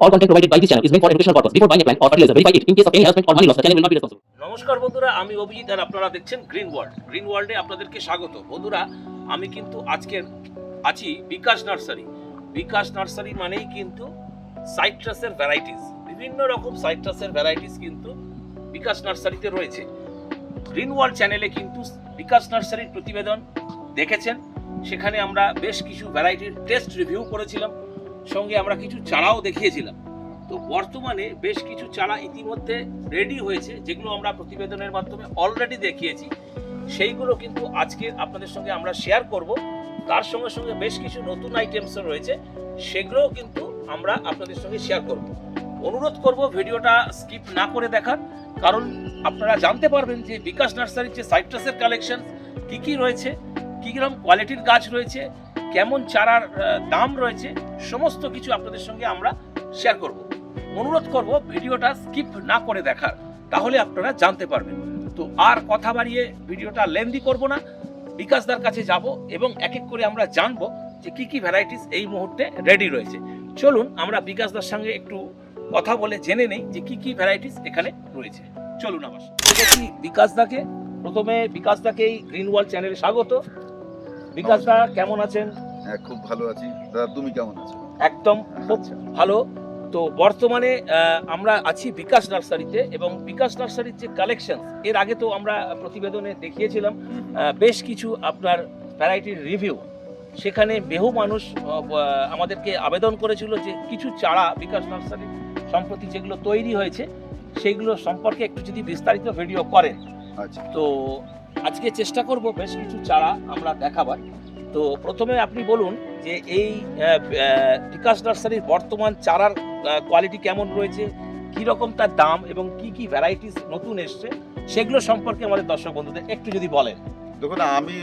All content provided by this channel is meant for educational purpose. Before buying a plant or fertilizer, verify it. In case of any harassment or money loss, the channel will not be responsible. নমস্কার বন্ধুরা আমি অভিজিৎ আর আপনারা দেখছেন green world green ওয়ার্ল্ডে আপনাদেরকে স্বাগত। বন্ধুরা আমি কিন্তু আজকের আছি বিকাশ নার্সারি। বিকাশ নার্সারি মানেই কিন্তু সাইট্রাসের ভ্যারাইটিস বিভিন্ন রকম সাইট্রাসের ভ্যারাইটিস কিন্তু বিকাশ নার্সারিতে রয়েছে। গ্রিন ওয়ার্ল্ড চ্যানেলে কিন্তু বিকাশ নার্সারির প্রতিবেদন দেখেছেন। সেখানে আমরা বেশ কিছু ভ্যারাইটির টেস্ট রিভিউ করেছিলাম। সঙ্গে আমরা কিছু চারাও দেখিয়েছিলাম। তো বর্তমানে বেশ কিছু চারা ইতিমধ্যে রেডি হয়েছে, যেগুলো আমরা প্রতিবেদনের মাধ্যমে অলরেডি দেখিয়েছি। সেইগুলো কিন্তু আজকে আপনাদের সঙ্গে আমরা শেয়ার করব। তার সঙ্গে সঙ্গে বেশ কিছু নতুন আইটেমসও রয়েছে, সেগুলোও কিন্তু আমরা আপনাদের সঙ্গে শেয়ার করব। অনুরোধ করব ভিডিওটা স্কিপ না করে দেখার, কারণ আপনারা জানতে পারবেন যে বিকাশ নার্সারির যে সাইট্রাসের কালেকশন কি কি রয়েছে কী কীরকম কোয়ালিটির গাছ রয়েছে কেমন চারার দাম রয়েছে, সমস্ত কিছু আপনাদের সঙ্গে আমরা শেয়ার করব। অনুরোধ করব ভিডিওটা স্কিপ না করে দেখার, তাহলে আপনারা জানতে পারবেন। তো আর কথা বাড়িয়ে ভিডিওটা লেন্দি করব না বিকাশদার কাছে যাব এবং এক এক করে আমরা জানব যে কি কি ভ্যারাইটিস এই মুহূর্তে রেডি রয়েছে। চলুন, আমরা বিকাশদার সঙ্গে একটু কথা বলে জেনে নেই যে কি কি ভ্যারাইটিস এখানে রয়েছে। চলুন আমার বিকাশদাকে প্রথমে বিকাশদাকে এই গ্রিন ওয়াল চ্যানেলে স্বাগত। বিকাশদা কেমন আছেন? হ্যাঁ খুব ভালো আছি। দাদা তুমি কেমন আছো? একদম খুব আচ্ছা। ভালো। তো বর্তমানে আমরা আছি বিকাশ নার্সারিতে এবং বিকাশ নার্সারির যে কালেকশন এর আগে তো আমরা প্রতিবেদনে দেখিয়েছিলাম বেশ কিছু আপনার ভ্যারাইটির রিভিউ সেখানে বহু মানুষ আমাদেরকে আবেদন করেছিল যে কিছু চারা বিকাশ নার্সারি সম্প্রতি যেগুলো তৈরি হয়েছে সেগুলো সম্পর্কে একটু যদি বিস্তারিত ভিডিও করেন। আচ্ছা। তো আজকে চেষ্টা করব বেশ কিছু চারা আমরা দেখাবার। তো প্রথমে আপনি বলুন যে এই বিকাশ নার্সারির বর্তমান চারার কোয়ালিটি কেমন রয়েছে কি রকম তার দাম এবং কি কি ভ্যারাইটিস নতুন এসছে সেগুলো সম্পর্কে আমাদের দর্শক বন্ধুদের একটু যদি বলেন। দেখুন আমি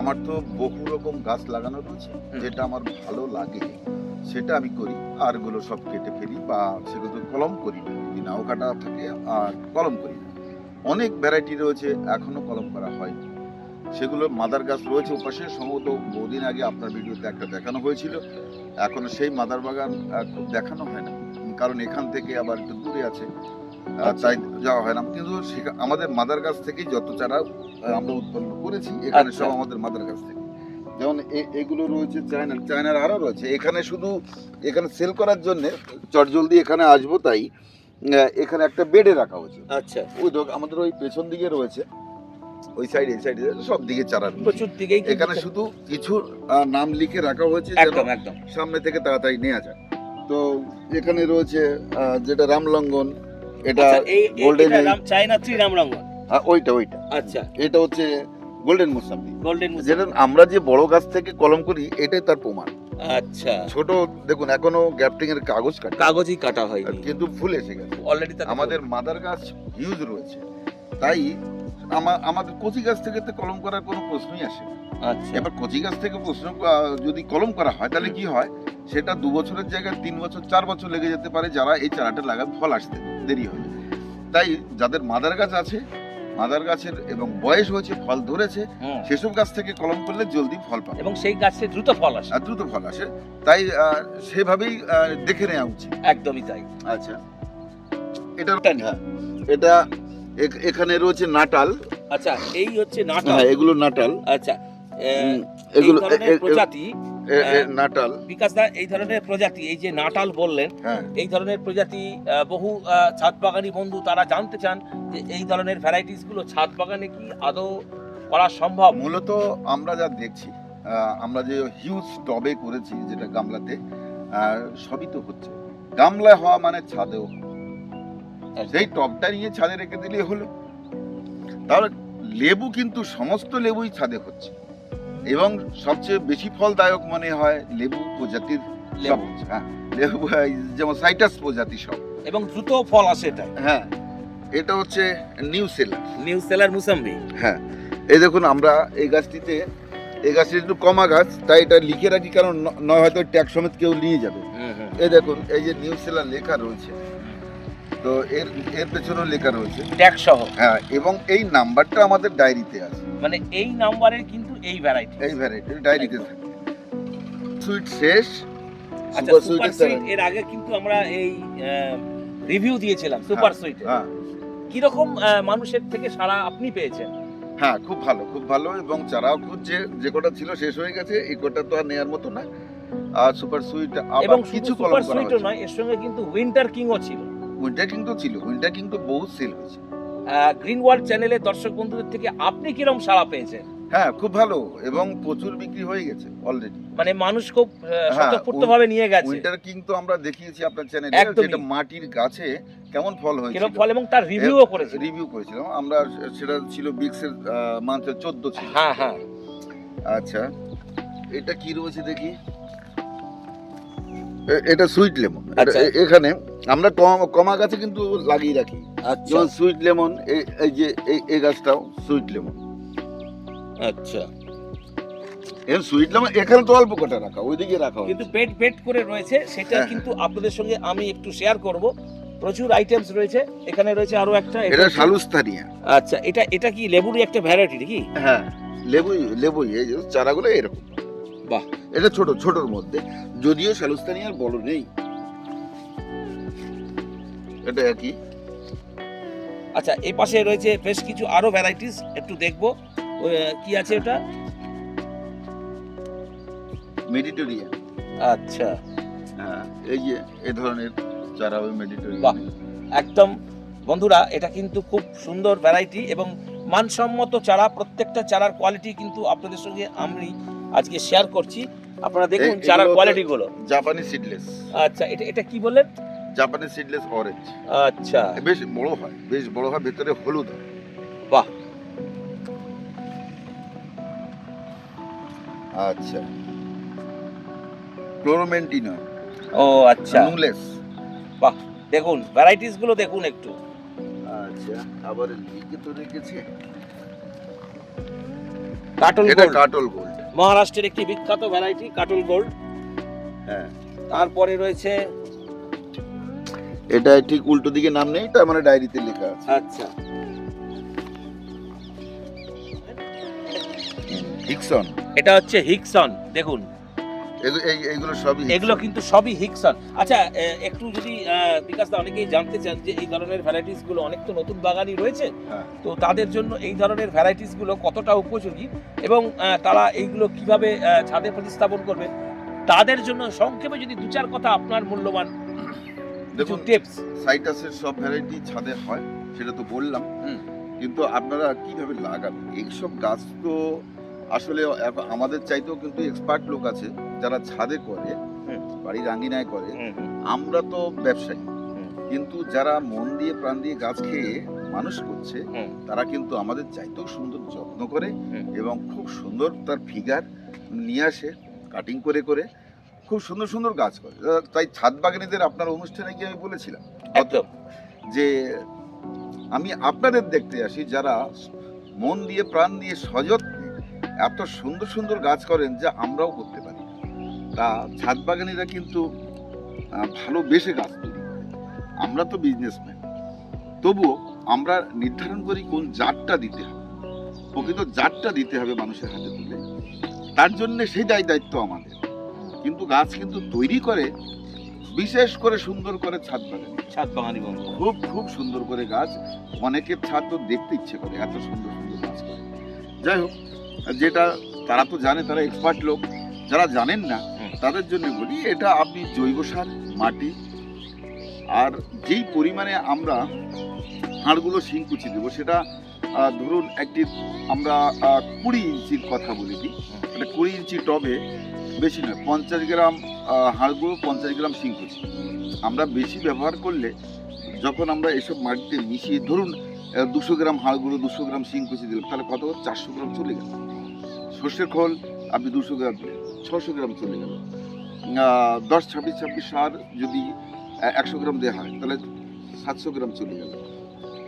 আমার তো বহু রকম গাছ লাগানো রয়েছে যেটা আমার ভালো লাগে সেটা আমি করি। আরগুলো সব কেটে ফেলি বা সেগুলো কলম করি নাও কাটা থাকে আর কলম করি না। অনেক ভ্যারাইটি রয়েছে এখনও কলম করা হয় সেগুলো মাদার গাছ রয়েছে ওপাশে সম্ভবত বহুদিন আগে আপনার ভিডিওতে একটা দেখানো হয়েছিল। এখনও সেই মাদার বাগান খুব দেখানো হয় না। কারণ এখান থেকে আবার একটু দূরে আছে। আচ্ছা। তাই যাওয়া হয় না। কিন্তু আমাদের মাদার গাছ থেকেই যত চারা আমরা উৎপন্ন করেছি এখানে আচ্ছা। সব আমাদের মাদার গাছ থেকে। যেমন এগুলো রয়েছে চায়নার চায়নার আরও রয়েছে। এখানে শুধু এখানে সেল করার জন্য চটজলদি এখানে আসব তাই। এখানে একটা বেডে রাখা হয়েছে। আচ্ছা। ওই দেখ আমাদের ওই পেছন দিকে রয়েছে। ওই সাইডে এই সাইডে সব দিকে চারা প্রচুর কিন্তু- এখানে শুধু কিছু নাম লিখে রাখা হয়েছে একদম একদম। সামনে থেকে তাড়াতাড়ি নেওয়া যায়। তো এখানে রয়েছে যেটা রামলঙ্গন এটা আচ্ছা, এটা এই- চায়না থ্রি রামরঙ্গন আহ, ওইটা ওইটা। আচ্ছা। এটা হচ্ছে গোল্ডেন মোসাম্বি গোল্ডেন যেটা আমরা যে বড় গাছ থেকে কলম করি এটাই তার প্রমাণ। আচ্ছা। ছোট দেখুন এখনও গ্যাপটিং এর কাগজ কাটে। কাগজই কাটা হয়নি। কিন্তু ফুল এসে গেছে। অলরেডি আমাদের মাদার গাছ হিউজ রয়েছে। তাই আমাদের কচি গাছ থেকে তো কলম করার কোনো প্রশ্নই আসে আচ্ছা। এবার কচি গাছ থেকে প্রশ্ন যদি কলম করা হয় তাহলে কি হয়? সেটা দু বছরের জায়গায় তিন বছর চার বছর লেগে যেতে পারে যারা এই চারাটা লাগাবে ফল আসতে দেরি হয় তাই যাদের মাদার গাছ আছে মাদার গাছের এবং বয়স হয়েছে ফল ধরেছে সেসব গাছ থেকে কলম করলে জলদি ফল পাবে। এবং সেই গাছে দ্রুত ফল আসে। আর দ্রুত ফল আসে। তাই সেভাবেই দেখে নেওয়া উচিত। একদমই তাই। আচ্ছা। এটা হ্যাঁ এটা এখানে রয়েছে নাটাল। আচ্ছা এই হচ্ছে হ্যাঁ এগুলো নাটাল। আচ্ছা এগুলো প্রজাতি নাটাল। বিকাশ দা এই ধরনের প্রজাতি এই যে নাটাল বললেন হ্যাঁ। এই ধরনের প্রজাতি বহু ছাদ বাগানি বন্ধু তারা জানতে চান যে এই ধরনের ভ্যারাইটিসগুলো ছাদ বাগানে কি আদৌ করা সম্ভব? মূলত আমরা যা দেখছি আমরা যে হিউজ টবে করেছি যেটা গামলাতে সবই তো হচ্ছে। গামলায় হওয়া মানে ছাদেও। সেই টবটা নিয়ে ছাদে রেখে দিলেই হলো। তাহলে লেবু কিন্তু সমস্ত লেবুই ছাদে হচ্ছে। এবং সবচেয়ে বেশি ফলদায়ক মনে হয় লেবু প্রজাতির সব লেবু। হ্যাঁ লেবু যেমন সাইটাস প্রজাতি সব। এবং দ্রুত ফল আসে এটা হ্যাঁ এটা হচ্ছে new seller. New seller mosambi. হ্যাঁ এই দেখুন আমরা এই গাছটিতে এই গাছটি একটু কমা গাছ তাই এটা লিখে রাখি কারণ নয় হয়তো ট্যাগ সমেত কেউ নিয়ে যাবে। এই দেখুন এই যে নিউ সেলার লেখা রয়েছে তো এর এর পেছনেও লেখা রয়েছে। ট্যাগ সহ। হ্যাঁ এবং এই নাম্বারটা আমাদের ডায়েরিতে আছে। মানে এই নাম্বারের কিন্তু এই ভ্যারাইটি এই ভ্যারাইটি ডায়েরিতে থাকে। সুইট শেষ আচ্ছা সুপার সুইট এর আগে কিন্তু আমরা এই রিভিউ দিয়েছিলাম সুপার সুইটে হ্যাঁ। কীরকম মানুষের থেকে সারা আপনি পেয়েছেন? হ্যাঁ খুব ভালো খুব ভালো এবং চারাও খুঁজছে যে কটা ছিল শেষ হয়ে গেছে এই কটা তো আর নেওয়ার মতো না। আর সুপার সুইট আবার এবং কিছু সুপার সুইটও নয় এর সঙ্গে কিন্তু উইন্টার কিংও ছিল। উইন্টার কিং তো ছিল উইন্টার কিং তো বহু সেল হয়েছে। গ্রিন ওয়ার্ল্ড চ্যানেলের দর্শক বন্ধুদের থেকে আপনি কীরকম সাড়া পেয়েছেন? হ্যাঁ খুব ভালো। এবং প্রচুর বিক্রি হয়ে গেছে অলরেডি মানে মানুষ খুব হ্যাঁ, স্বতঃস্ফূর্ত ভাবে নিয়ে গেছে। উইন্টার কিং তো আমরা দেখিয়েছি আপনার চ্যানেলে যেটা মাটির গাছে কেমন ফল হয়েছিল। কীরকম ফল এবং তার রিভিউও করেছে রিভিউ করেছিলাম। আমরা সেটা ছিল বিক্সের মান্থের চোদ্দ ছিল। হ্যাঁ হ্যাঁ। আচ্ছা এটা কি রয়েছে দেখি? এটা সুইট লেমন আচ্ছা। এখানে আমরা কমা গাছে কিন্তু লাগিয়ে রাখি। আচ্ছা। যেমন সুইট লেমন এই যে এই গাছটাও সুইট লেমন আচ্ছা। এর সুইট লেমন এখানে তো অল্প কটা রাখা ওইদিকে রাখা কিন্তু পেট পেট করে রয়েছে সেটা হ্যাঁ। কিন্তু আপনাদের সঙ্গে আমি একটু শেয়ার করব। প্রচুর আইটেমস রয়েছে এখানে রয়েছে আরও একটা এটা সালুস্তানিয়া আচ্ছা এটা এটা কি লেবুরই একটা ভ্যারাইটি নাকি? হ্যাঁ লেবুই লেবুই এই যে চারাগুলো এরকম। বাহ। এটা ছোট ছোটর মধ্যে যদিও সালুস্তানিয়ার বড় নেই। এটা একই। আচ্ছা এই পাশে রয়েছে বেশ কিছু আরও ভ্যারাইটিস একটু দেখব। কি আছে ওটা? মেডিটেরিয়ান। আচ্ছা। হ্যাঁ এই যে এই ধরনের চারা ওই বাহ। একদম। বন্ধুরা এটা কিন্তু খুব সুন্দর ভ্যারাইটি এবং মানসম্মত চারা প্রত্যেকটা চারার কোয়ালিটি কিন্তু আপনাদের সঙ্গে আমি আজকে শেয়ার করছি। আপনারা দেখুন চারার কোয়ালিটি গুলো। জাপানি সিডলেস আচ্ছা এটা এটা কি বললেন? জাপানি সিডলেস অরেঞ্জ আচ্ছা। বেশ বড় হয় বেশ বড় হয় ভেতরে হলুদ বাহ। আচ্ছা। ক্লোরোমেন্টিনো ও আচ্ছা। নুলেস। দেখুন ভ্যারাইটিসগুলো দেখুন একটু। আচ্ছা আবার লিখে তো রেখেছে। কাটল এটা কাটল গোল্ড। মহারাষ্ট্রের একটি বিখ্যাত ভ্যারাইটি কাটল গোল্ড। হ্যাঁ। তারপরে রয়েছে এটা ঠিক উল্টো দিকে নাম নেই তার মানে ডায়েরিতে লেখা আছে। আচ্ছা। হিকসন। এটা হচ্ছে হিকসন দেখুন। এইগুলো সবই এগুলো কিন্তু সবই হিকসন। আচ্ছা একটু যদি আহ, বিকাশ দা অনেকেই জানতে চান যে এই ধরনের ভ্যারাইটিসগুলো অনেক তো নতুন বাগানই রয়েছে হ্যাঁ। তো তাদের জন্য এই ধরনের ভ্যারাইটিসগুলো কতটা উপযোগী এবং তারা এইগুলো কীভাবে ছাদে প্রতিস্থাপন করবে তাদের জন্য সংক্ষেপে যদি দু চার কথা আপনার মূল্যবান দেখুন টিপস সাইটাসের সব ভ্যারাইটি ছাদে হয় সেটা তো বললাম। কিন্তু আপনারা কীভাবে লাগাবেন? এইসব গাছ তো আসলে আমাদের চাইতেও কিন্তু এক্সপার্ট লোক আছে যারা ছাদে করে। বাড়ির আঙ্গিনায় করে। আমরা তো ব্যবসায়ী। কিন্তু যারা মন দিয়ে প্রাণ দিয়ে গাছ খেয়ে মানুষ করছে তারা কিন্তু আমাদের চাইতেও সুন্দর যত্ন করে এবং খুব সুন্দর তার ফিগার নিয়ে আসে কাটিং করে করে খুব সুন্দর সুন্দর গাছ করে। তাই ছাদ বাগানীদের আপনার অনুষ্ঠানে গিয়ে আমি বলেছিলাম একদম। যে আমি আপনাদের দেখতে আসি যারা মন দিয়ে প্রাণ দিয়ে সযত্নে এত সুন্দর সুন্দর গাছ করেন যা আমরাও করতে পারি। তা ছাদ বাগানিরা কিন্তু ভালোবেসে গাছ তৈরি করে। আমরা তো বিজনেসম্যান তবুও আমরা নির্ধারণ করি কোন জাতটা দিতে হবে। প্রকৃত জাতটা দিতে হবে মানুষের হাতে তুলে। তার জন্যে সেই দায় দায়িত্ব আমাদের। কিন্তু গাছ কিন্তু তৈরি করে বিশেষ করে সুন্দর করে ছাদ বাগান। ছাদ বাগানি বন্ধু খুব খুব সুন্দর করে গাছ। অনেকের ছাদ তো দেখতে ইচ্ছে করে এত সুন্দর সুন্দর গাছ করে। যাই হোক যেটা তারা তো জানে তারা এক্সপার্ট লোক। যারা জানেন না তাদের জন্য বলি এটা আপনি জৈব সার মাটি আর যেই পরিমাণে আমরা হাড়গুলো শিংকুচি দেবো সেটা ধরুন একটি আমরা কুড়ি ইঞ্চির কথা বলি দিই। একটা কুড়ি ইঞ্চি টবে বেশি নয় পঞ্চাশ গ্রাম হাড়গুলো পঞ্চাশ গ্রাম শিংকুচি। আমরা বেশি ব্যবহার করলে যখন আমরা এসব মাটিতে মিশিয়ে ধরুন দুশো গ্রাম হাড়গুলো দুশো গ্রাম শিংকুচি দিলাম তাহলে কত? চারশো গ্রাম চলে গেল। সর্ষের খোল আপনি দুশো গ্রাম ছশো গ্রাম চলে গেল। দশ ছাব্বিশ ছাব্বিশ সার যদি একশো গ্রাম দেওয়া হয় তাহলে সাতশো গ্রাম চলে গেল।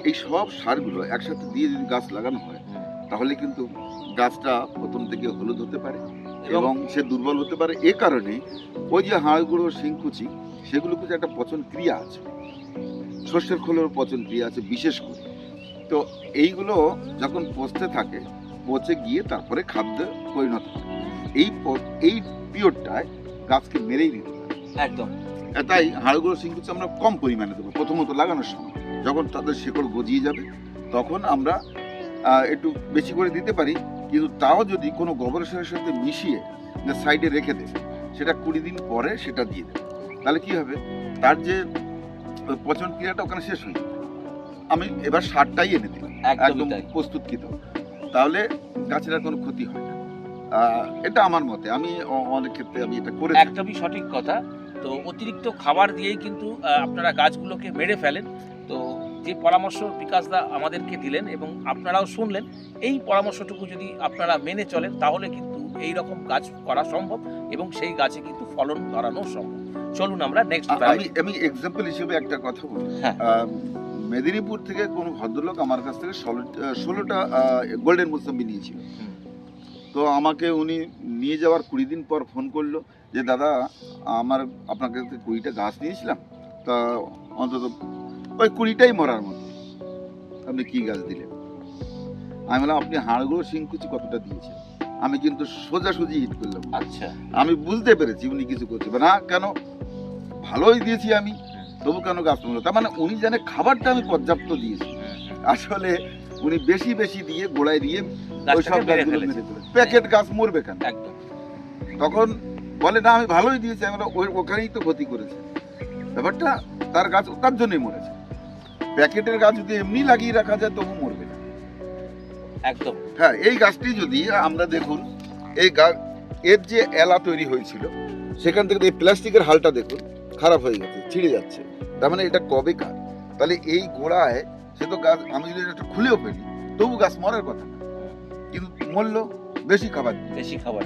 এই সব সারগুলো একসাথে দিয়ে যদি গাছ লাগানো হয় তাহলে কিন্তু গাছটা প্রথম থেকে হলুদ হতে পারে এবং সে দুর্বল হতে পারে। এ কারণে ওই যে হাড়গুলো শিংকুচি সেগুলো কিন্তু একটা পচন ক্রিয়া আছে। শস্যের খোলের পচন ক্রিয়া আছে বিশেষ করে। তো এইগুলো যখন পচতে থাকে পচে গিয়ে তারপরে খাদ্য পরিণত হয়। এই এই পিরিয়ডটায় গাছকে মেরেই দিতে পারে একদম। তাই হাড়গুলো সিংকুচি আমরা কম পরিমাণে দেবো প্রথমত লাগানোর সময়। যখন তাদের শেকড় গজিয়ে যাবে তখন আমরা একটু বেশি করে দিতে পারি কিন্তু তাও যদি কোনো গোবর সারের সাথে মিশিয়ে সাইডে রেখে দেবে সেটা কুড়ি দিন পরে সেটা দিয়ে দেবে। তাহলে কি হবে? তার যে পচন ক্রিয়াটা ওখানে শেষ হয়ে যাবে। আমি এবার সারটাই এনে একদমই একদম প্রস্তুতকৃত। তাহলে গাছের আর কোনো ক্ষতি হয় না। এটা আমার মতে। আমি অনেক ক্ষেত্রে আমি এটা করে। একদমই সঠিক কথা। তো অতিরিক্ত খাবার দিয়েই কিন্তু আপনারা গাছগুলোকে মেরে ফেলেন। তো যে পরামর্শ বিকাশদা আমাদেরকে দিলেন এবং আপনারাও শুনলেন এই পরামর্শটুকু যদি আপনারা মেনে চলেন তাহলে কিন্তু এই রকম গাছ করা সম্ভব এবং সেই গাছে কিন্তু ফলন ধরানো সম্ভব। চলুন আমরা নেক্সট আমি আমি এক্সাম্পল হিসেবে একটা কথা বলি। হ্যাঁ। মেদিনীপুর থেকে কোন ভদ্রলোক আমার কাছ থেকে ষোলো ষোলোটা গোল্ডেন মোসাম্বি নিয়েছিল তো আমাকে উনি নিয়ে যাওয়ার কুড়ি দিন পর ফোন করল যে দাদা আমার আপনার কাছ থেকে কুড়িটা গাছ নিয়েছিলাম তা অন্তত ওই কুড়িটাই মরার মতো। আপনি কি গাছ দিলেন? আমি বললাম আপনি হাড়গুলো শিংকুচি কতটা দিয়েছেন? আমি কিন্তু সোজাসুজি হিট করলাম। আচ্ছা। আমি বুঝতে পেরেছি উনি কিছু করছে না। কেন? ভালোই দিয়েছি আমি। তবু কেন গাছ মরলো তার মানে উনি জানে খাবারটা আমি পর্যাপ্ত দিয়েছি। আসলে উনি বেশি বেশি দিয়ে গোড়ায় দিয়ে ওই সব গাছগুলো প্যাকেট গাছ মরবে কেন? একদম। তখন বলে না আমি ভালোই দিয়েছি আমরা ওই ওখানেই তো ক্ষতি করেছে। ব্যাপারটা তার গাছ তার জন্যই মরেছে। প্যাকেটের গাছ যদি এমনি লাগিয়ে রাখা যায় তবু মরবে না। একদম। হ্যাঁ এই গাছটি যদি আমরা দেখুন এই গাছ এর যে এলা তৈরি হয়েছিল সেখান থেকে এই প্লাস্টিকের হালটা দেখুন। খারাপ হয়ে গেছে, ছিঁড়ে যাচ্ছে। তার মানে এটা কবে কার তাহলে এই গোড়ায় সে তো গাছ, আমি যদি এটা খুলেও ফেলি, তবু গাছ মরার কথা কিন্তু মরলো বেশি খাবার বেশি খাবার।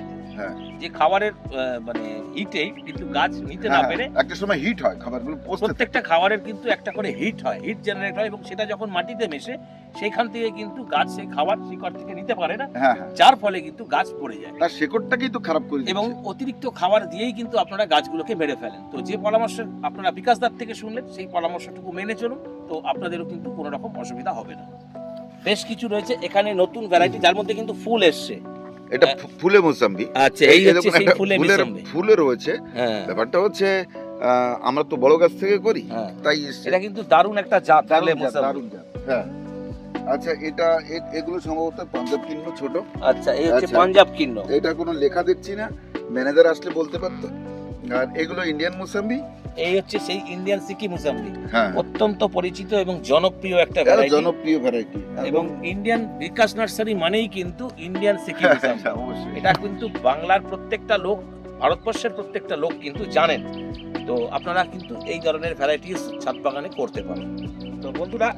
যে খাবারের মানে হিটে কিন্তু গাছ নিতে না হ্যাঁ, পেরে একটা সময় হিট হয় খাবারগুলো প্রত্যেকটা খাবারের কিন্তু একটা করে হিট হয় হিট জেনারেট হয় এবং সেটা যখন মাটিতে মেশে সেখান থেকে কিন্তু গাছ সেই খাবার শিকড় থেকে নিতে পারে না। হ্যাঁ হ্যাঁ। যার ফলে কিন্তু গাছ পড়ে যায়। তার শেকড়টাকেই তো খারাপ করে এবং অতিরিক্ত খাবার দিয়েই কিন্তু আপনারা গাছগুলোকে মেরে ফেলেন। তো যে পরামর্শ আপনারা বিকাশ বিকাশদার থেকে শুনলেন সেই পরামর্শটুকু মেনে চলুন তো আপনাদেরও কিন্তু কোনো রকম অসুবিধা হবে না। বেশ কিছু রয়েছে এখানে নতুন ভ্যারাইটি যার মধ্যে কিন্তু ফুল এসছে। এটা ফুলে মোসাম্বি। আচ্ছা এই হচ্ছে সেই ফুলে মিসম্বি। ফুলে রয়েছে। হ্যাঁ। ব্যাপারটা হচ্ছে আমরা তো বড় গাছ থেকে করি হ্যাঁ। তাই এটা কিন্তু দারুণ একটা জাত ফুলে মোসাম্বি। হ্যাঁ। আচ্ছা এটা এগুলো সম্ভবত পাঞ্জাব কিন্ন ছোট। আচ্ছা এই হচ্ছে আচ্ছা। পাঞ্জাব কিন্ন। এটা কোনো লেখা দেখছি না ম্যানেজার আসলে বলতে পারতো। আর এগুলো ইন্ডিয়ান মোসাম্বি এই হচ্ছে সেই ইন্ডিয়ান সিকি মুসাম্বি অত্যন্ত পরিচিত এবং জনপ্রিয় একটা ভ্যারাইটি জনপ্রিয় ভ্যারাইটি এবং ইন্ডিয়ান বিকাশ নার্সারি মানেই কিন্তু ইন্ডিয়ান সিকি মুসাম্বি এটা কিন্তু বাংলার প্রত্যেকটা লোক ভারতবর্ষের প্রত্যেকটা লোক কিন্তু জানেন। তো আপনারা কিন্তু এই ধরনের ভ্যারাইটিস ছাদ বাগানে করতে পারেন। তো বন্ধুরা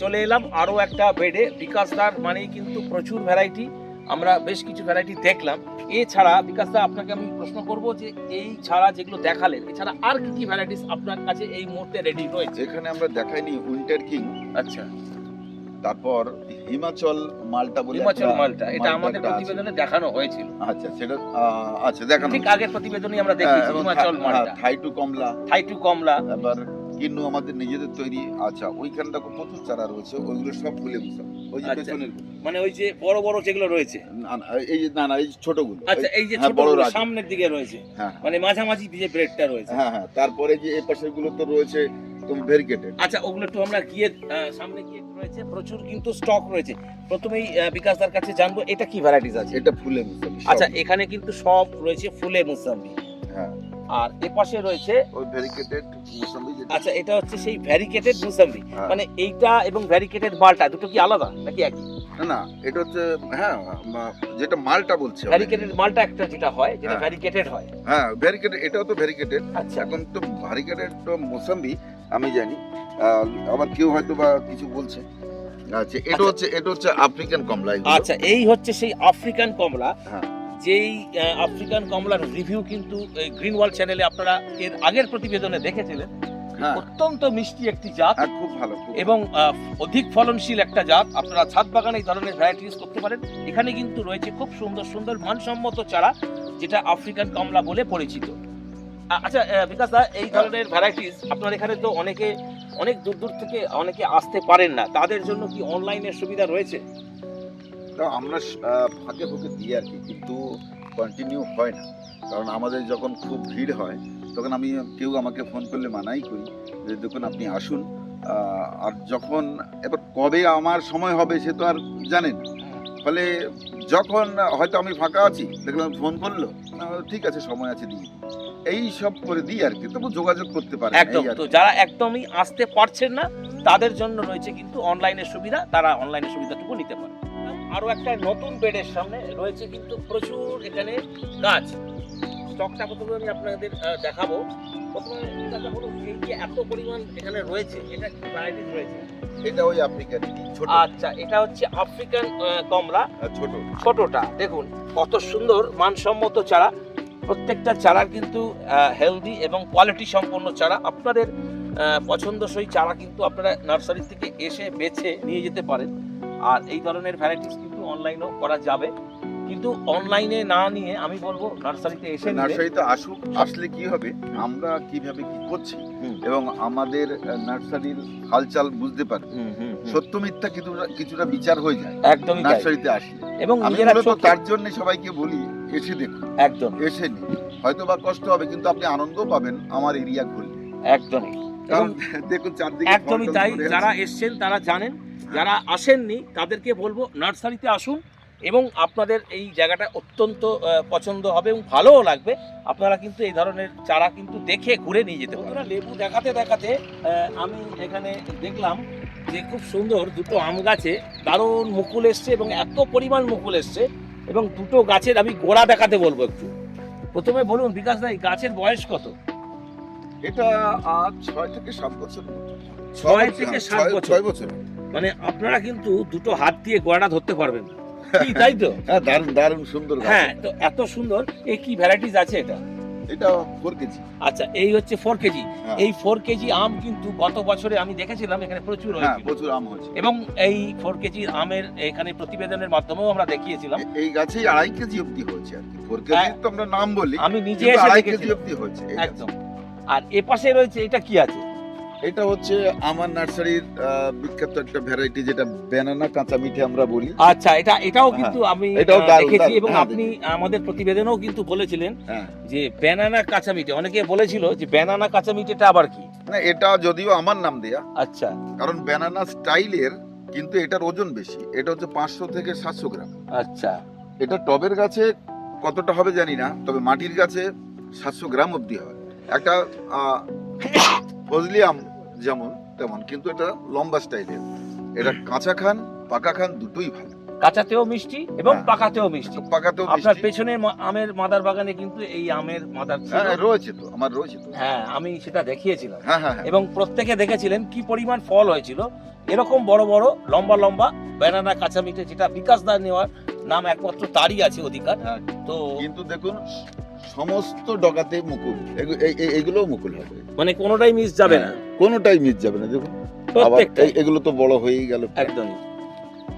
চলে এলাম আরও একটা বেডে বিকাশ বিকাশদার মানেই কিন্তু প্রচুর ভ্যারাইটি আমরা বেশ কিছু ভ্যারাইটি দেখলাম। এছাড়া বিকাশ বিকাশদা আপনাকে আমি প্রশ্ন করব যে এই ছাড়া যেগুলো দেখালেন এছাড়া আর কি কি ভ্যারাইটিস আপনার কাছে এই মুহূর্তে রেডি রয়েছে? এখানে আমরা দেখাইনি উইন্টার কিং আচ্ছা। তারপর হিমাচল মালটা বলে হিমাচল মালটা এটা আমাদের। প্রতিবেদনে দেখানো হয়েছিল। আচ্ছা সেটা আচ্ছা দেখানো ঠিক আগের প্রতিবেদনই আমরা হ্যাঁ, দেখেছি হিমাচল মালটা। হ্যাঁ, থাইটু কমলা। থাইটু কমলা। এবার কিন্নু আমাদের নিজেদের তৈরি আচ্ছা ওইখানটা প্রচুর চারা রয়েছে ওইগুলো সব ফুলে বুঝা ওই যে আচ্ছা। পেছনের মানে ওই যে বড় বড় যেগুলো রয়েছে। না, না, এই যে না না এই ছোটগুলো আচ্ছা এই যে হ্যাঁ, ছোট সামনের দিকে রয়েছে। হ্যাঁ মানে মাঝামাঝি যে ব্রেডটা রয়েছে। হ্যাঁ হ্যাঁ তারপরে যে এই পাশেরগুলো তো রয়েছে তুমি ভেরিকেটেড আচ্ছা ওগুলো একটু আমরা গিয়ে সামনে গিয়ে রয়েছে। প্রচুর কিন্তু স্টক রয়েছে। প্রথমেই আহ, বিকাশদার কাছে জানব এটা কি ভ্যারাইটিস আছে? এটা ফুলে মুসাম্বি আচ্ছা এখানে কিন্তু সব রয়েছে ফুলে মুসাম্বি। হ্যাঁ। আর এপাশে রয়েছে ওই ভেরিকেটেড মুসাম্বি আচ্ছা এটা হচ্ছে সেই ভ্যারিকেটেড মুসাম্বি। হ্যাঁ। মানে এইটা এবং ভ্যারিকেটেড মালটা দুটো কি আলাদা নাকি একই? না না এটা হচ্ছে হ্যাঁ যেটা মালটা বলছে ভ্যারিকেটেড মালটা একটা যেটা হয় যেটা। ভ্যারিকেটেড হয়। হ্যাঁ ভেরিকেটেড এটাও তো ভেরিকেটেড আচ্ছা। এখন তো ভ্যারিকেটেড তো মোসাম্বি আমি জানি। আবার কেউ হয়তো বা কিছু বলছে। আচ্ছা এটা আচ্ছা। হচ্ছে এটা হচ্ছে আফ্রিকান কমলা আচ্ছা এই হচ্ছে সেই আফ্রিকান কমলা। হ্যাঁ। যেই আফ্রিকান কমলার রিভিউ কিন্তু গ্রিন ওয়াল চ্যানেলে আপনারা এর আগের প্রতিবেদনে দেখেছিলেন। হ্যাঁ। অত্যন্ত মিষ্টি একটি জাত হ্যাঁ, খুব ভালো এবং অধিক ফলনশীল একটা জাত। আপনারা ছাদ বাগানে এই ধরনের ভ্যারাইটিস করতে পারেন। এখানে কিন্তু রয়েছে খুব সুন্দর সুন্দর মানসম্মত চারা যেটা আফ্রিকান কমলা বলে পরিচিত। আচ্ছা বিকাশ দা এই ধরনের ভ্যারাইটিস আপনার এখানে তো অনেকে অনেক দূর দূর থেকে অনেকে আসতে পারেন না। তাদের জন্য কি অনলাইনের সুবিধা রয়েছে? তো আমরা ফাঁকে ফাঁকে দিই আর কি কিন্তু কন্টিনিউ হয় না। কারণ আমাদের যখন খুব ভিড় হয় তখন আমি কেউ আমাকে ফোন করলে মানাই করি যে দেখুন আপনি আসুন। আর যখন এবার কবে আমার সময় হবে সে তো আর জানেন। ফলে যখন হয়তো আমি ফাঁকা আছি দেখলাম ফোন করল ঠিক আছে সময় আছে দিয়ে দিই। এই সব করে দিই আর কি তবু যোগাযোগ করতে পারে একদম তো যারা একদমই আসতে পারছেন না তাদের জন্য রয়েছে কিন্তু অনলাইনের সুবিধা তারা অনলাইনের সুবিধাটুকু নিতে পারে। আরও একটা নতুন বেডের সামনে রয়েছে কিন্তু প্রচুর এখানে গাছ। স্টকটা প্রথমে আমি আপনাদের দেখাবো। প্রথমে এই যে এত পরিমাণ এখানে রয়েছে এটা কি ভ্যারাইটিস রয়েছে? এটা ওই আফ্রিকান ছোট। আচ্ছা এটা হচ্ছে আফ্রিকান কমলা। ছোট। ছোটটা দেখুন কত সুন্দর মানসম্মত চারা। প্রত্যেকটা চারার কিন্তু হেলদি এবং কোয়ালিটি সম্পন্ন চারা। আপনাদের পছন্দসই চারা কিন্তু আপনারা নার্সারি থেকে এসে বেছে নিয়ে যেতে পারেন। আর এই ধরনের ভ্যারাইটিস কিন্তু অনলাইনেও করা যাবে। কিন্তু অনলাইনে না নিয়ে আমি বলব নার্সারিতে এসে নার্সারিতে আসুক আসলে কি হবে? আমরা কীভাবে কি করছি? এবং আমাদের নার্সারির হালচাল বুঝতে হুম। সত্য মিথ্যা কিছুটা কিছুটা বিচার হয়ে যায়। একদমই তাই। নার্সারিতে আসলে। এবং আমি তার জন্য সবাইকে বলি এসে দেখুন। একদম। এসে নিন। হয়তো বা কষ্ট হবে কিন্তু আপনি আনন্দ পাবেন আমার এরিয়া ঘুরলে। একদমই। দেখুন চারদিকে একদমই তাই। যারা এসছেন তারা জানেন যারা আসেননি তাদেরকে বলব নার্সারিতে আসুন এবং আপনাদের এই জায়গাটা অত্যন্ত পছন্দ হবে এবং ভালোও লাগবে। আপনারা কিন্তু এই ধরনের চারা কিন্তু দেখে ঘুরে নিয়ে যেতে পারেন। লেবু দেখাতে দেখাতে আমি এখানে দেখলাম যে খুব সুন্দর দুটো আম গাছে দারুণ মুকুল এসছে এবং এত পরিমাণ মুকুল এসছে এবং দুটো গাছের আমি গোড়া দেখাতে বলব একটু। প্রথমে বলুন বিকাশ ভাই গাছের বয়স কত? এটা আজ ছয় থেকে সাত বছর। ছয় থেকে সাত বছর। ছয় বছর। মানে আপনারা কিন্তু দুটো হাত দিয়ে গোড়াটা ধরতে পারবেন। তাই তো? হ্যাঁ দারুণ দারুণ সুন্দর হ্যাঁ তো এত সুন্দর এই কি ভ্যারাইটিস আছে এটা? এটা ফোর কেজি আচ্ছা এই হচ্ছে ফোর কেজি হ্যাঁ। এই ফোর কেজি আম কিন্তু গত বছরে আমি দেখেছিলাম এখানে প্রচুর হ্যাঁ হয়েছিল প্রচুর আম হয়েছে। এবং এই ফোর কেজি আমের এখানে প্রতিবেদনের মাধ্যমেও আমরা দেখিয়েছিলাম। এই গাছেই আড়াই কেজি অব্দি হয়েছে আর কি। ফোর কেজি হ্যাঁ। তো আমরা নাম বলি আমি নিজে এসে দেখেছিলাম। অব্দি হয়েছে একদম। আর এ পাশে রয়েছে এটা কি আছে? এটা হচ্ছে আমার নার্সারির বিখ্যাত একটা ভ্যারাইটি যেটা ব্যানানা কাঁচা মিঠে আমরা বলি। আচ্ছা এটা এটাও কিন্তু আমি দেখেছি এবং হ্যাঁ, আপনি আমাদের প্রতিবেদনেও কিন্তু বলেছিলেন হ্যাঁ। যে ব্যানানা কাঁচা মিঠে। অনেকে বলেছিল যে ব্যানানা কাঁচা মিঠেটা আবার কি? না এটা যদিও আমার নাম দেয়া আচ্ছা। কারণ ব্যানানা স্টাইলের কিন্তু এটার ওজন বেশি। এটা হচ্ছে পাঁচশো থেকে সাতশো গ্রাম। আচ্ছা। এটা টবের গাছে কতটা হবে জানি না তবে মাটির গাছে সাতশো গ্রাম অবধি হয়। একটা ফজলি আম যেমন তেমন কিন্তু এটা লম্বা স্টাইলের। এটা কাঁচা খান পাকা খান দুটোই ভালো। কাঁচাতেও মিষ্টি এবং হ্যাঁ। পাকাতেও মিষ্টি। পাকাতেও আপনার পেছনে মা- আমের মাদার বাগানে কিন্তু এই আমের মাদার হ্যাঁ রয়েছে তো আমার রয়েছে তো। হ্যাঁ আমি সেটা দেখিয়েছিলাম। হ্যাঁ এবং প্রত্যেকে দেখেছিলেন কি পরিমাণ ফল হয়েছিল। এরকম বড় বড় লম্বা লম্বা ব্যানানা কাঁচা মিঠে যেটা বিকাশ দা নেওয়ার নাম একমাত্র তারই আছে অধিকার। তো কিন্তু দেখুন সমস্ত ডগাতে মুকুল। এগু- এই- এই- এগুলোও মুকুল হবে। মানে কোনোটাই মিস যাবে না। কোনোটাই মিস যাবে না দেখুন। আবার এগুলো তো বড় হয়েই গেল। একদম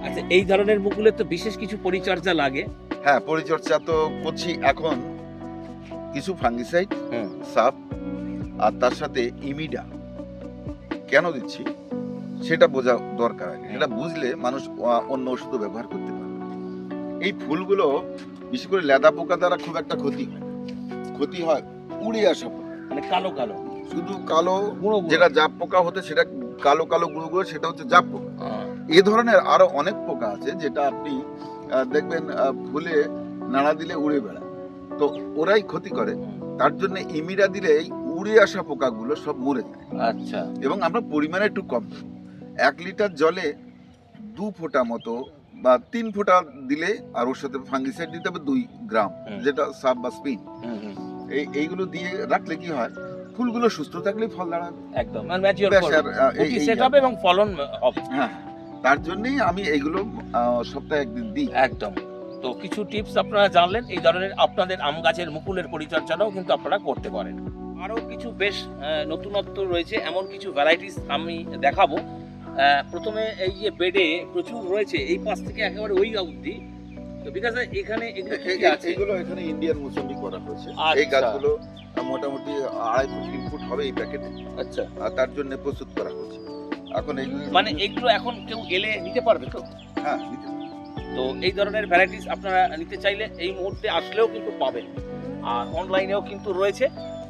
আচ্ছা এই ধরনের মুকুলের তো বিশেষ কিছু পরিচর্যা লাগে? হ্যাঁ পরিচর্যা তো করছি এখন। কিছু ফাঙ্গিসাইড। সাপ আর তার সাথে ইমিডা। কেন দিচ্ছি? সেটা বোঝা দরকার। আগে সেটা বুঝলে মানুষ অন্য ওষুধও ব্যবহার করতে পারে এই ফুলগুলো বিশেষ করে লেদা পোকা দ্বারা খুব একটা ক্ষতি হয় ক্ষতি হয় উড়ে আসা মানে কালো কালো। শুধু কালো। যেটা জাপ পোকা হতে সেটা কালো কালো গুঁড়ো গুঁড়ো সেটা হচ্ছে জাপ পোকা। এ ধরনের আরও অনেক পোকা আছে যেটা আপনি দেখবেন ফুলে নাড়া দিলে উড়ে বেড়ায়। তো ওরাই ক্ষতি করে। তার জন্য ইমিরা দিলে এই উড়ে আসা পোকাগুলো সব মরে যায়। আচ্ছা। এবং আমরা পরিমাণে একটু কম এক লিটার জলে দু ফোঁটা মতো বা তিন ফোঁটা দিলে আর ওর সাথে ফাঙ্গিসাইড দিতে হবে দুই গ্রাম যেটা সাব বা স্পিন এই এইগুলো দিয়ে রাখলে কি হয়? ফুলগুলো সুস্থ থাকলেই ফল দাঁড়াবে। একদম মানে ম্যাচিওর সেট হবে এবং ফলন হবে। হ্যাঁ তার জন্যই আমি এইগুলো আহ, সপ্তাহে একদিন দিই। একদম। তো কিছু টিপস আপনারা জানলেন এই ধরনের আপনাদের আম গাছের মুকুলের পরিচর্যাটাও কিন্তু আপনারা করতে পারেন। আরও কিছু বেশ নতুনত্ব রয়েছে এমন কিছু ভ্যারাইটিস আমি দেখাবো। প্রথমে এই যে বেডে প্রচুর রয়েছে এই পাশ থেকে একেবারে ওই অবধি। তো বিকাশ এখানে এগুলো এগুলো এখানে ইন্ডিয়ান মুসম্বি করা হয়েছে। আচ্ছা। এই গাছগুলো আহ, মোটামুটি আড়াই ফুট তিন ফুট হবে এই প্যাকেটে আচ্ছা। আর তার জন্য প্রস্তুত করা হয়েছে এখন এই মানে এগুলো এখন কেউ এলে নিতে পারবে তো? হ্যাঁ নিতে পারবে। তো এই ধরনের ভ্যারাইটিস আপনারা নিতে চাইলে এই মুহূর্তে আসলেও কিন্তু পাবেন। আর অনলাইনেও কিন্তু রয়েছে।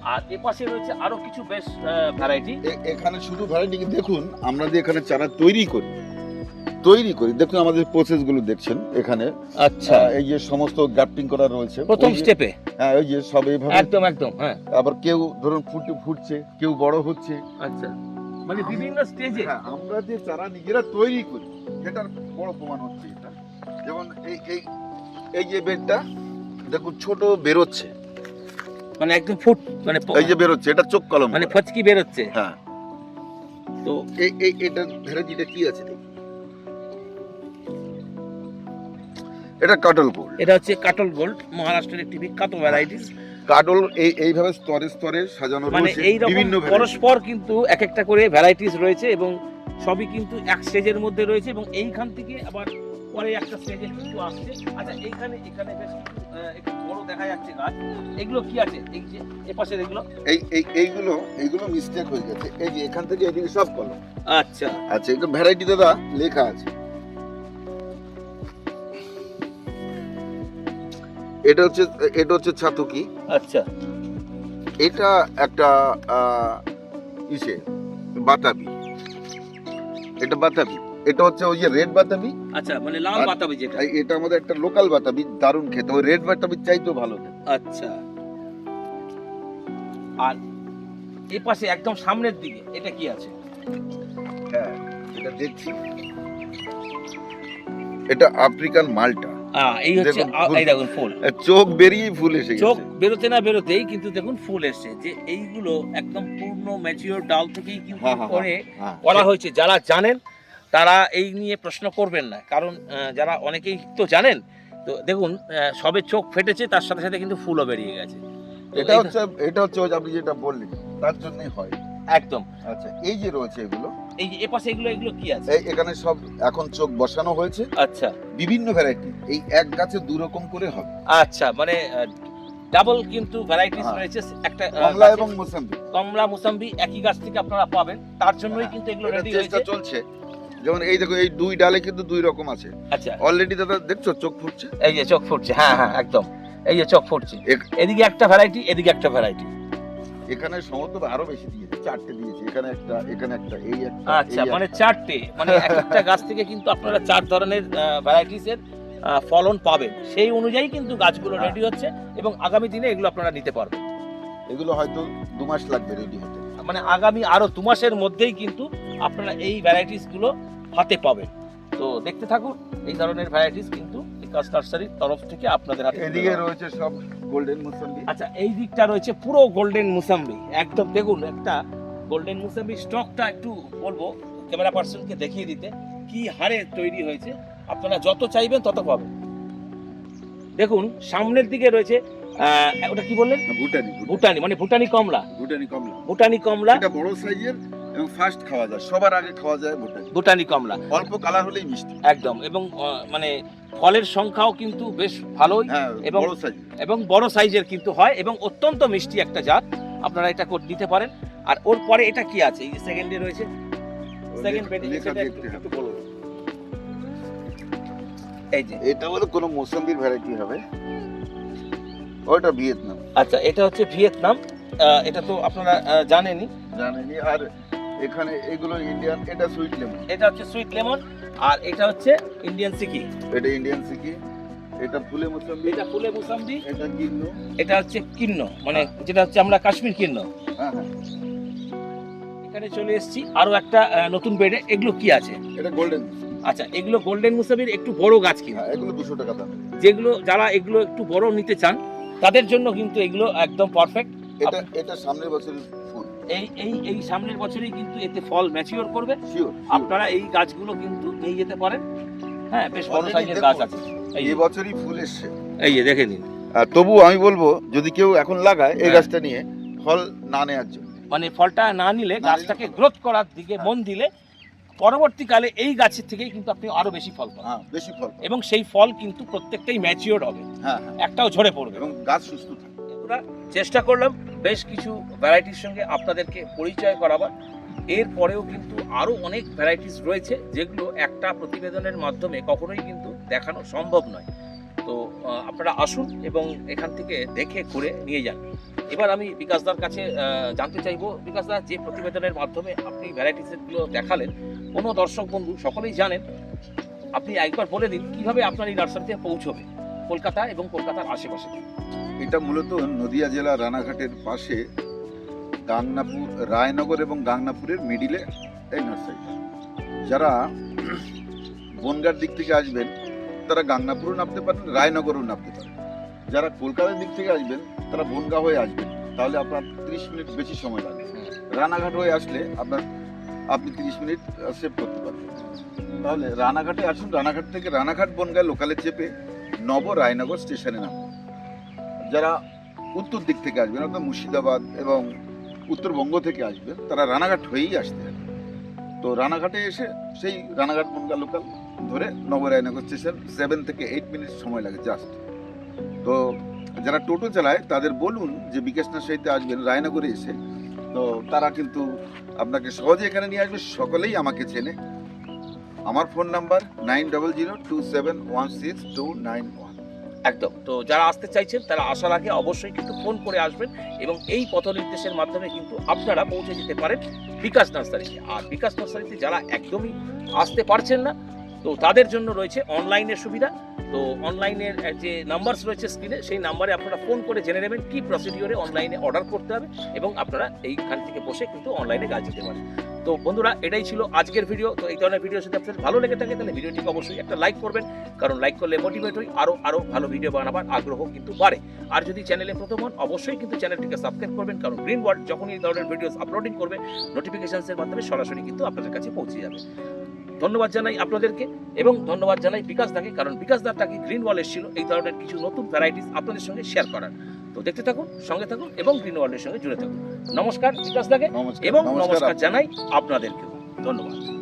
আর এপাশে রয়েছে আরও কিছু বেশ ভ্যারাইটি এখানে শুধু ভ্যারাইটি দেখুন আমরা যে এখানে চারা তৈরি করি তৈরি করি। দেখুন আমাদের প্রসেসগুলো দেখছেন এখানে। আচ্ছা। এই যে সমস্ত গ্রাফটিং করা রয়েছে। প্রথম স্টেপে হ্যাঁ ওই যে সব এইভাবে একদম একদম হ্যাঁ। আবার কেউ ধরুন ফুটে ফুটছে কেউ বড় হচ্ছে। আচ্ছা। মানে বিভিন্ন স্টেজে হ্যাঁ আমরা যে চারা নিজেরা তৈরি করি সেটার বড় প্রমাণ হচ্ছে এটা। যেমন এই এই এই যে বেডটা দেখুন ছোট বেরোচ্ছে। মানে একদম ফুট মানে এই যে বেরোচ্ছে এটা চোখ কলম মানে। ফচকি বেরোচ্ছে। হ্যাঁ। তো এই এই এটা ভ্যারাইটিটা কি আছে এটা কাটল গোল্ড এটা হচ্ছে কাটল গোল্ড মহারাষ্ট্রের একটি বিখ্যাত ভ্যারাইটিস কাটল এই এইভাবে স্তরে স্তরে সাজানো মানে রয়েছে বিভিন্ন পরস্পর কিন্তু এক একটা করে ভ্যারাইটিস রয়েছে এবং সবই কিন্তু এক স্টেজের মধ্যে রয়েছে এবং এইখান থেকে আবার পরে একটা স্টেজে কিন্তু আসছে। আচ্ছা এইখানে এখানে বেশ একটু বড় দেখা যাচ্ছে গাছ। এগুলো কি আছে? এই যে এপাশের এগুলো? এই এই এইগুলো এইগুলো মিস্টেক হয়ে গেছে। এই যে এখান থেকে এদিকে সব কলম আচ্ছা। আচ্ছা এটা ভ্যারাইটি দাদা লেখা আছে। এটা হচ্ছে এটা হচ্ছে ছাতুকি আচ্ছা। এটা একটা ইসে বাতাবি। এটা বাতাবি। এটা হচ্ছে ওই যে রেড বাতাবি। আচ্ছা মানে লাল বাতাবি যেটা। এটা আমাদের একটা লোকাল বাতাবি দারুণ খেতে। ওই রেড বাতাবির চাইতেও ভালো আচ্ছা। আর এ পাশে একদম সামনের দিকে এটা কি আছে? হ্যাঁ এটা দেখছি। এটা আফ্রিকান মালটা। এই হচ্ছে। এই দেখুন ফুল। চোখ বেরিয়ে ফুল এসে চোখ বেরোতে না বেরোতেই কিন্তু দেখুন ফুল এসছে যে এইগুলো একদম পূর্ণ ম্যাচিওর ডাল থেকেই কিন্তু হ্যাঁ, হ্যাঁ, করে হ্যাঁ। করা হয়েছে। যারা জানেন তারা এই নিয়ে প্রশ্ন করবেন না। কারণ যারা অনেকেই তো জানেন তো দেখুন সবে চোখ ফেটেছে তার সাথে সাথে কিন্তু ফুলও বেরিয়ে গেছে। এটা হচ্ছে এটা হচ্ছে আপনি যেটা বললেন তার জন্যই হয়। একদম। আচ্ছা এই যে রয়েছে এগুলো এই যে এপাশে এগুলো এগুলো কি আছে? এই এখানে সব এখন চোখ বসানো হয়েছে। আচ্ছা। বিভিন্ন ভ্যারাইটি এই এক গাছে দু রকম করে হবে। আচ্ছা মানে ডাবল কিন্তু ভ্যারাইটিস হ্যাঁ। রয়েছে একটা কমলা এবং মোসাম্বি। কমলা মুসাম্বি একই গাছ থেকে আপনারা পাবেন। তার জন্যই কিন্তু এগুলো রেডি হয়েছে। চলছে। যেমন এই দেখো এই দুই ডালে কিন্তু দুই রকম আছে। আচ্ছা। অলরেডি দাদা দেখছ চোখ ফুটছে? এই যে চোখ ফুটছে। হ্যাঁ হ্যাঁ একদম। এই যে চোখ ফুটছে। এদিকে একটা ভ্যারাইটি এদিকে একটা ভ্যারাইটি এখানে সমর্থ আরও বেশি দিয়েছে চারটে দিয়েছে। এখানে একটা এখানে একটা এই একটা আচ্ছা মানে চারটে মানে এক একটা গাছ থেকে কিন্তু আপনারা চার ধরনের ভ্যারাইটিস এর ফলন পাবেন। সেই অনুযায়ী কিন্তু গাছগুলো হ্যাঁ। রেডি হচ্ছে এবং আগামী দিনে এগুলো আপনারা নিতে পারবেন। এগুলো হয়তো দু মাস লাগবে রেডি হতে। মানে আগামী আরও দু মাসের মধ্যেই কিন্তু আপনারা এই ভ্যারাইটিসগুলো হাতে পাবেন। তো দেখতে থাকুন এই ধরনের ভ্যারাইটিস কিন্তু বিকাশ নার্সারির তরফ থেকে আপনাদের হাতে এদিকে রয়েছে সব গোল্ডেন মোসাম্বি। আচ্ছা এই দিকটা রয়েছে পুরো গোল্ডেন মুসাম্বি। একদম দেখুন একটা গোল্ডেন মুসাম্বি স্টকটা একটু বলব ক্যামেরা পার্সনকে দেখিয়ে দিতে কি হারে তৈরি হয়েছে। আপনারা যত চাইবেন তত পাবেন। দেখুন সামনের দিকে রয়েছে ওটা কি বললেন? ভুটানি। ভুটানি মানে ভুটানি কমলা। ভুটানি কমলা। ভুটানি কমলা। এটা বড় সাইজের এবং ফার্স্ট খাওয়া যায় সবার আগে খাওয়া যায় ভুটানি ভুটানি কমলা। অল্প কালার হলেই মিষ্টি। একদম এবং মানে ফলের সংখ্যাও কিন্তু বেশ ভালোই হ্যাঁ এবং- বড় সাইজ এবং বড় সাইজের কিন্তু হয় এবং অত্যন্ত মিষ্টি একটা জাত। আপনারা এটা নিতে পারেন। আর ওর পরে এটা কি আছে? এই সেকেন্ডে রয়েছে। সেকেন্ড একটু একটু বলুন এই যে। এটা হলো কোনো মোসাম্বির ভ্যারাইটি হবে? ওটা ভিয়েতনাম। আচ্ছা এটা হচ্ছে ভিয়েতনাম। এটা তো আপনারা জানেনই। জানেনি আর এখানে এগুলো ইন্ডিয়ান এটা সুইট লেমন এটা হচ্ছে সুইট লেমন আর এটা হচ্ছে ইন্ডিয়ান সিকি এটা ইন্ডিয়ান সিকি এটা ফুলে মোসাম্বি। এটা ফুলে মুসাম্বি। এটা কিন্ন। এটা হচ্ছে কিন্ন মানে যেটা হচ্ছে আমরা কাশ্মীর কিন্ন। হ্যাঁ হ্যাঁ। এখানে চলে এসেছি আরও একটা নতুন বেডে এগুলো কি আছে? এটা গোল্ডেন আচ্ছা এগুলো গোল্ডেন মুসাম্বির একটু বড় গাছ কিন্তু হ্যাঁ এগুলো দুশো টাকা দাম। যেগুলো যারা এগুলো একটু বড় নিতে চান তাদের জন্য কিন্তু এগুলো একদম পারফেক্ট এটা এটা সামনের বছরের ফুল এই এই এই সামনের বছরই কিন্তু এতে ফল ম্যাচিওর করবে। আপনারা এই গাছগুলো কিন্তু নিয়ে যেতে পারেন। হ্যাঁ বেশ বড় সাইজের গাছ আছে। এই বছরই ফুল এসছে। এই যে দেখে নিন। আর তবু আমি বলব যদি কেউ এখন লাগায় এই হ্যাঁ। গাছটা নিয়ে ফল না নেওয়ার জন্য। মানে ফলটা না নিলে গাছটাকে গ্রোথ করার দিকে হ্যাঁ। মন দিলে পরবর্তীকালে এই গাছের থেকেই কিন্তু আপনি আরও বেশি ফল পাবেন। হ্যাঁ বেশি ফল এবং সেই ফল কিন্তু প্রত্যেকটাই ম্যাচিওর হবে। হ্যাঁ একটাও ঝরে পড়বে। এবং গাছ সুস্থ থাকে বন্ধুরা চেষ্টা করলাম বেশ কিছু ভ্যারাইটির সঙ্গে আপনাদেরকে পরিচয় করাবার। এরপরেও কিন্তু আরও অনেক ভ্যারাইটিস রয়েছে, যেগুলো একটা প্রতিবেদনের মাধ্যমে কখনোই কিন্তু দেখানো সম্ভব নয়। তো আপনারা আসুন এবং এখান থেকে দেখে ঘুরে নিয়ে যান। এবার আমি বিকাশদার কাছে জানতে চাইব, বিকাশদা, যে প্রতিবেদনের মাধ্যমে আপনি ভ্যারাইটিসগুলো দেখালেন, কোনো দর্শক বন্ধু সকলেই জানেন, আপনি একবার বলে দিন কীভাবে আপনার এই নার্সারিতে পৌঁছবে। কলকাতা এবং কলকাতার আশেপাশে। এটা মূলত নদিয়া জেলা রানাঘাটের পাশে গাংনাপুর, রায়নগর এবং গাংনাপুরের মিডিলে এই নার্সারিটা যারা বনগার দিক থেকে আসবেন, তারা গাংনাপুরও নামতে পারেন, রায়নগরও নামতে পারেন। যারা কলকাতার দিক থেকে আসবেন, তারা বনগা হয়ে আসবেন। তাহলে আপনার তিরিশ মিনিট বেশি সময় লাগবে। রানাঘাট হয়ে আসলে আপনার, আপনি তিরিশ মিনিট সেভ করতে পারবেন। তাহলে রানাঘাটে আসুন। রানাঘাট থেকে রানাঘাট বনগা লোকালে চেপে নব রায়নগর স্টেশনে নামবেন যারা উত্তর দিক থেকে আসবেন, অর্থাৎ মুর্শিদাবাদ এবং উত্তরবঙ্গ থেকে আসবেন, তারা রানাঘাট হয়েই আসতে তো রানাঘাটে এসে সেই রানাঘাট বনগা লোকাল ধরে নবরায়নগর স্টেশন সেভেন থেকে এইট মিনিট সময় লাগে জাস্ট তো যারা টোটো চালায়, তাদের বলুন যে বিকাশ সাহিত্যে আসবেন, রায়নগরে এসে। তো তারা কিন্তু আপনাকে সহজে এখানে নিয়ে আসবে, সকলেই আমাকে চেনে। আমার phone number nine double zero two seven one six two nine one. একদম। তো যারা আসতে চাইছেন, তারা আসার আগে অবশ্যই কিন্তু ফোন করে আসবেন এবং এই পথ নির্দেশের মাধ্যমে কিন্তু আপনারা পৌঁছে যেতে পারেন বিকাশ নার্সারিতে। আর বিকাশ নার্সারিতে যারা একদমই আসতে পারছেন না, তো তাদের জন্য রয়েছে অনলাইনের সুবিধা। তো অনলাইনের যে নাম্বারস রয়েছে স্ক্রিনে সেই নাম্বারে আপনারা ফোন করে জেনে নেবেন কী প্রসিডিওরে অনলাইনে অর্ডার করতে হবে এবং আপনারা এইখান থেকে বসে কিন্তু অনলাইনে গাছ দিতে পারেন। তো বন্ধুরা, এটাই ছিল আজকের ভিডিও তো এই ধরনের ভিডিও যদি আপনাদের ভালো লেগে থাকে, তাহলে ভিডিওটিকে অবশ্যই একটা লাইক করবেন। কারণ লাইক করলে মোটিভেট হই আরও আরও ভালো ভিডিও বানাবার আগ্রহ কিন্তু বাড়ে। আর যদি চ্যানেলে প্রথম হন, অবশ্যই কিন্তু চ্যানেলটিকে সাবস্ক্রাইব করবেন, কারণ গ্রিন ওয়ার্ল্ড যখনই এই ধরনের ভিডিওস আপলোডিং করবে নোটিফিকেশনসের মাধ্যমে সরাসরি কিন্তু আপনাদের কাছে পৌঁছে যাবে। ধন্যবাদ জানাই আপনাদেরকে, এবং ধন্যবাদ জানাই বিকাশ দাকে, কারণ বিকাশ দাটাকে গ্রিন ওয়াল এসেছিল, এই ধরনের কিছু নতুন ভ্যারাইটিস আপনাদের সঙ্গে শেয়ার করার। তো দেখতে থাকুন সঙ্গে থাকুন এবং গ্রিন ওয়ার্ল্ডের সঙ্গে জুড়ে থাকুন। নমস্কার বিকাশ দাকে এবং নমস্কার জানাই আপনাদেরকেও। ধন্যবাদ।